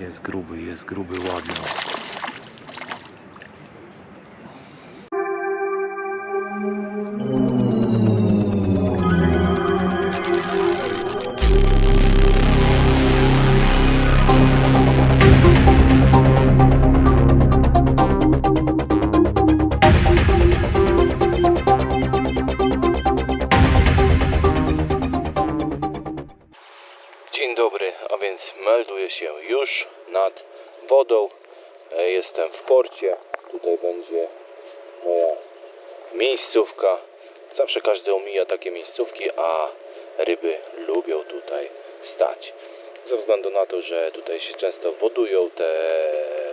Jest gruby, jest gruby, ładny. Miejscówka. Zawsze każdy omija takie miejscówki, a ryby lubią tutaj stać. Ze względu na to, że tutaj się często wodują te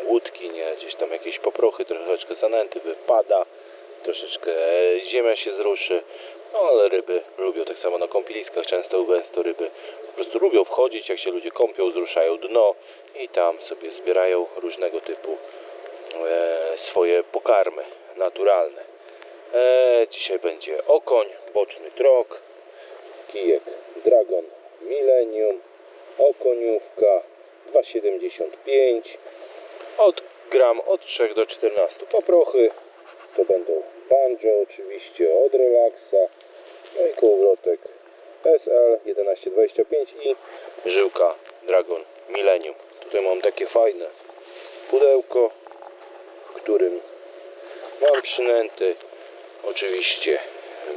łódki, nie? Gdzieś tam jakieś poprochy, troszeczkę zanęty wypada, troszeczkę ziemia się zruszy, no ale ryby lubią tak samo na kąpieliskach, często gęsto ryby po prostu lubią wchodzić, jak się ludzie kąpią, zruszają dno i tam sobie zbierają różnego typu e, swoje pokarmy naturalne. E, dzisiaj będzie okoń, boczny trok, kijek Dragon Millennium, okoniówka 2,75 od gram od 3 do 14 poprochy to będą banjo oczywiście od relaksa no i kołowrotek SL 1125 i żyłka Dragon Millennium tutaj mam takie fajne pudełko w którym mam przynęty oczywiście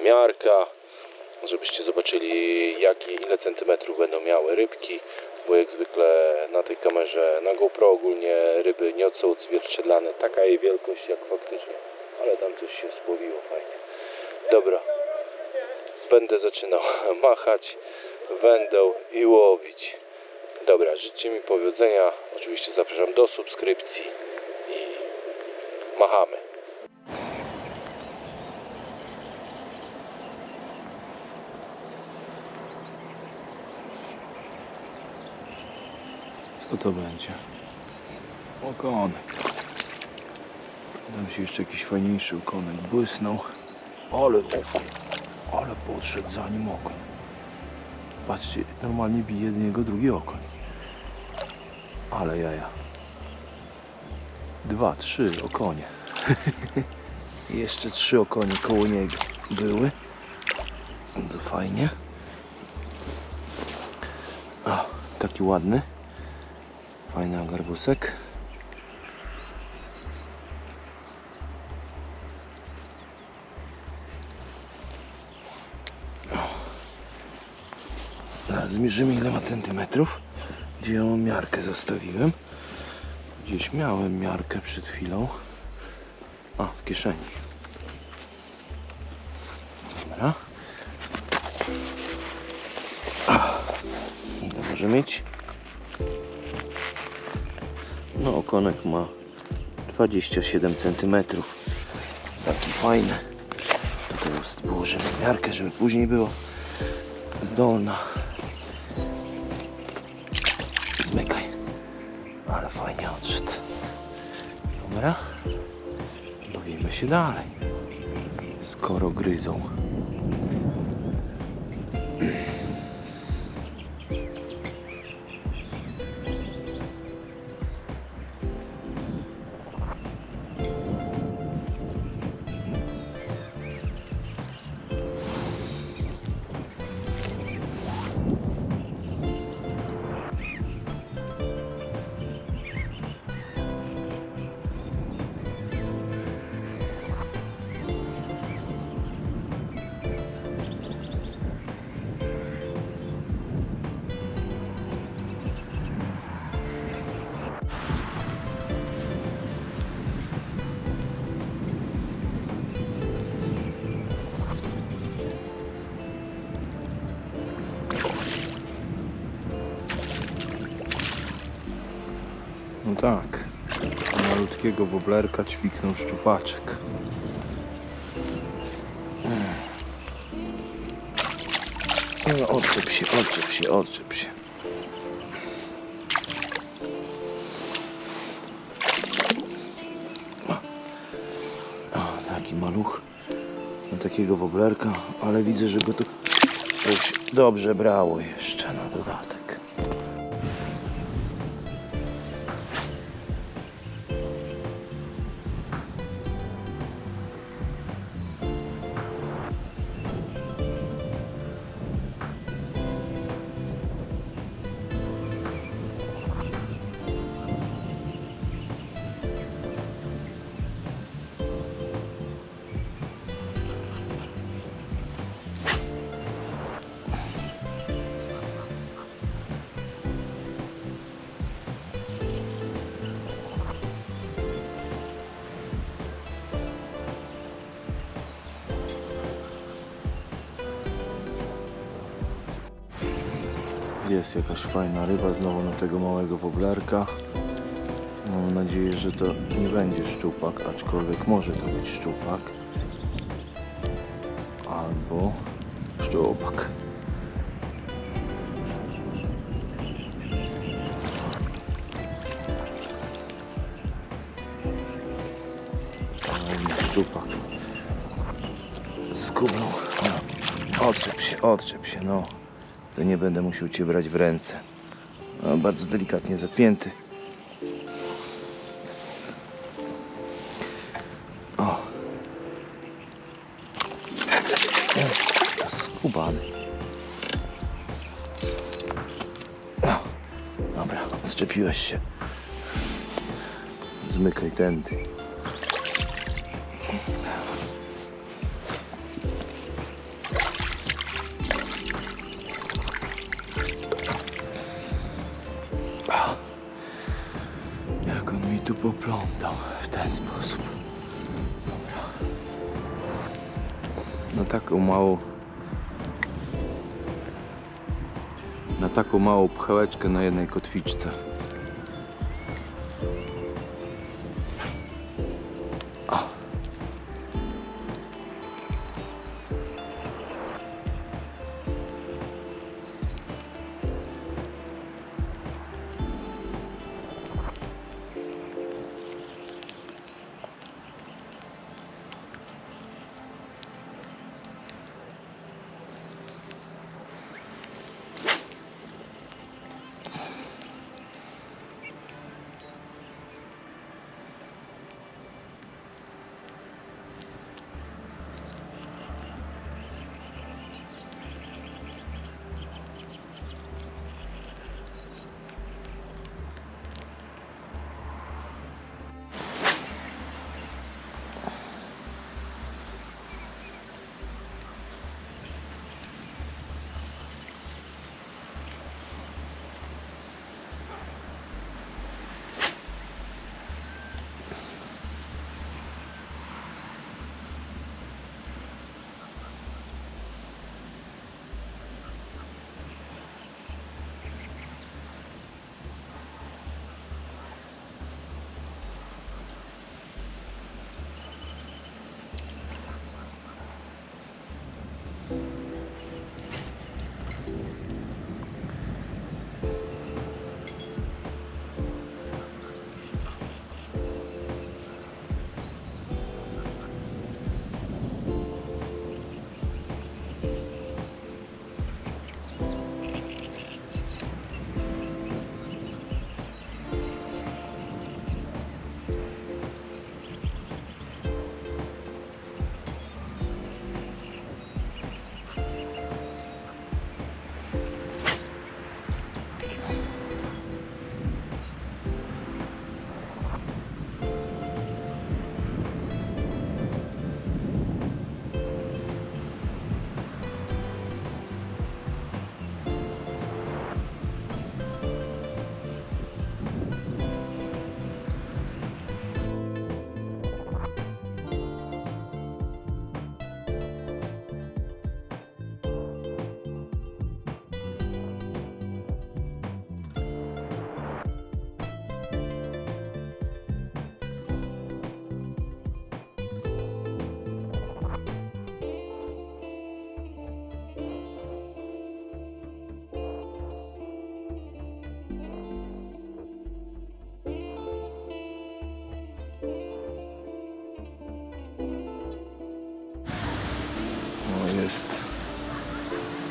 miarka żebyście zobaczyli jakie ile centymetrów będą miały rybki bo jak zwykle na tej kamerze na GoPro ogólnie ryby nie są odzwierciedlane taka jej wielkość jak faktycznie. Ale tam coś się spłowiło fajnie. Dobra. Będę zaczynał machać wędą i łowić. Dobra życzę mi powodzenia. Oczywiście zapraszam do subskrypcji i machamy Co to będzie? Okonek. Tam się jeszcze jakiś fajniejszy okonek błysnął. Ale, ale podszedł za nim okoń. Patrzcie, normalnie bije niego drugi okoń. Ale jaja. Dwa, trzy okonie. Jeszcze trzy okonie koło niego były. To fajnie. O, taki ładny. Fajny garbusek. Zaraz zmierzymy ile ma centymetrów. Gdzie ją miarkę zostawiłem. Gdzieś miałem miarkę przed chwilą. A, w kieszeni. Dobra. Ile może mieć? No, okonek ma 27 cm. Taki fajny. To teraz położymy miarkę, żeby później było zdolna. Zmykaj. Ale fajnie odszedł. Dobra. Bawimy się dalej. Skoro gryzą. Malutkiego woblerka ćwiknął szczupaczek. No, odczep się, odczep się, odczep się. O, taki maluch. Na takiego woblerka, ale widzę, że go to dobrze brało jeszcze na dodatek. Jest jakaś fajna ryba znowu na tego małego woblerka. Mam nadzieję, że to nie będzie szczupak, aczkolwiek może to być szczupak. Albo szczupak. Szczupak. Skubnął. No, Odczep się, odczep się, no. To nie będę musiał Cię brać w ręce. No, bardzo delikatnie zapięty. O. Skubany. No. Dobra, odczepiłeś się. Zmykaj tędy. Poplątał w ten sposób. Dobra. Na taką małą. Na taką małą pchełeczkę na jednej kotwiczce.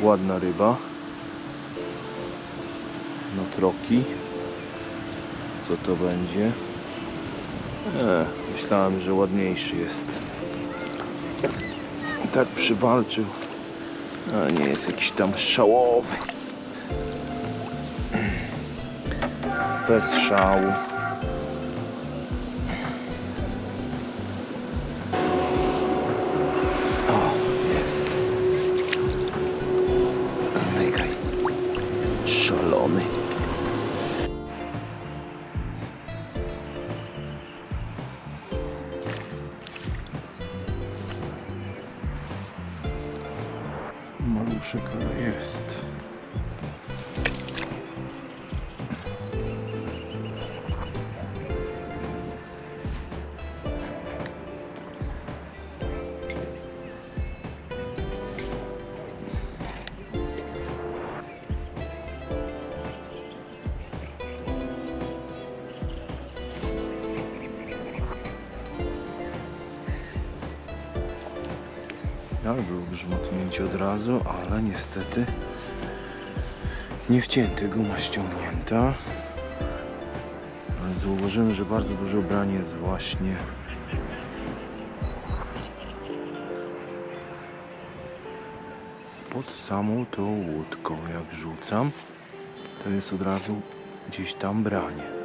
Ładna ryba. Na troki. Co to będzie? E, myślałem, że ładniejszy jest. I tak przywalczył. A nie jest jakiś tam szałowy. Bez szału. Było grzmotnięcie od razu, ale niestety nie wcięty, guma ściągnięta. Ale zauważyłem, że bardzo duże branie jest właśnie pod samą tą łódką. Jak rzucam, to jest od razu gdzieś tam branie.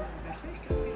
Ale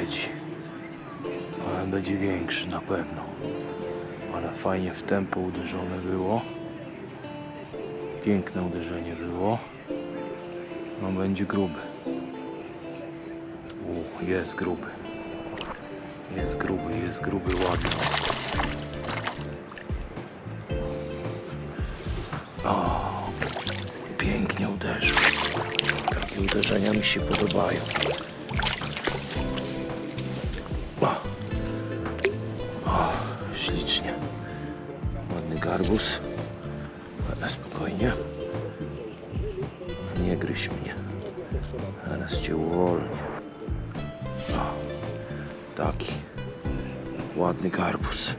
Siedzi. Ale będzie większy na pewno. Ale fajnie w tempo uderzone było. Piękne uderzenie było. No będzie gruby. U, jest gruby. Jest gruby, jest gruby, ładny. O, pięknie uderzył. Takie uderzenia mi się podobają. Garbus. Ale spokojnie. Nie gryź mnie. Teraz cię uwolnię. O, taki. Ładny garbus.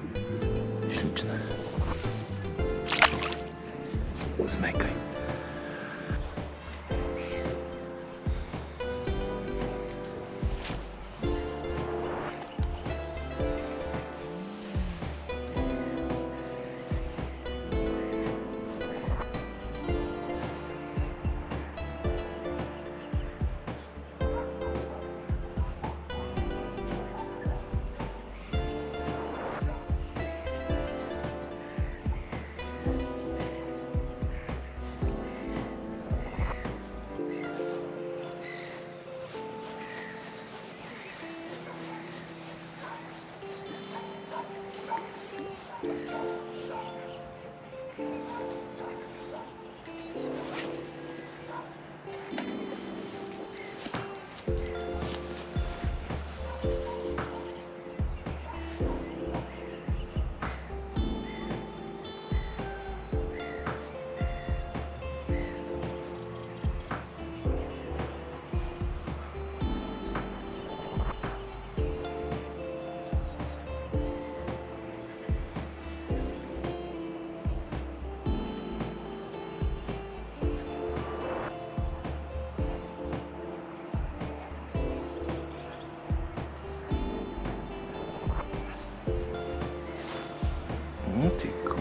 romântico.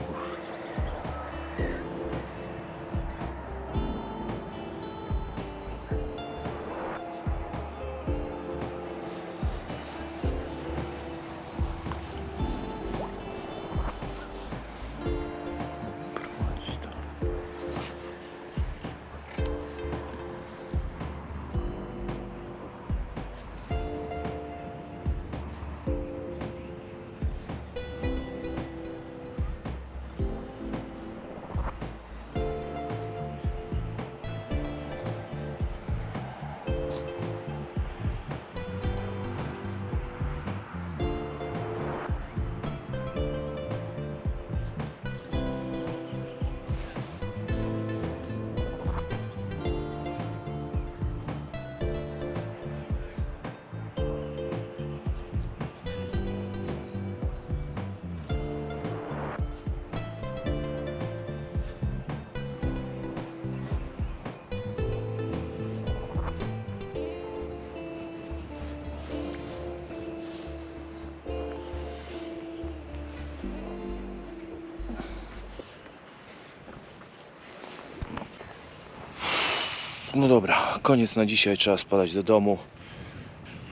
No dobra, koniec na dzisiaj, trzeba spadać do domu.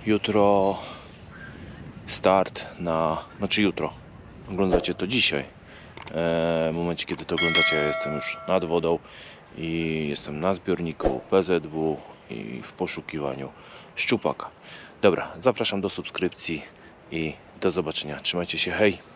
Jutro start na, znaczy jutro, oglądacie to dzisiaj. E, w momencie kiedy to oglądacie ja jestem już nad wodą i jestem na zbiorniku PZW i w poszukiwaniu szczupaka. Dobra, zapraszam do subskrypcji i do zobaczenia. Trzymajcie się, hej!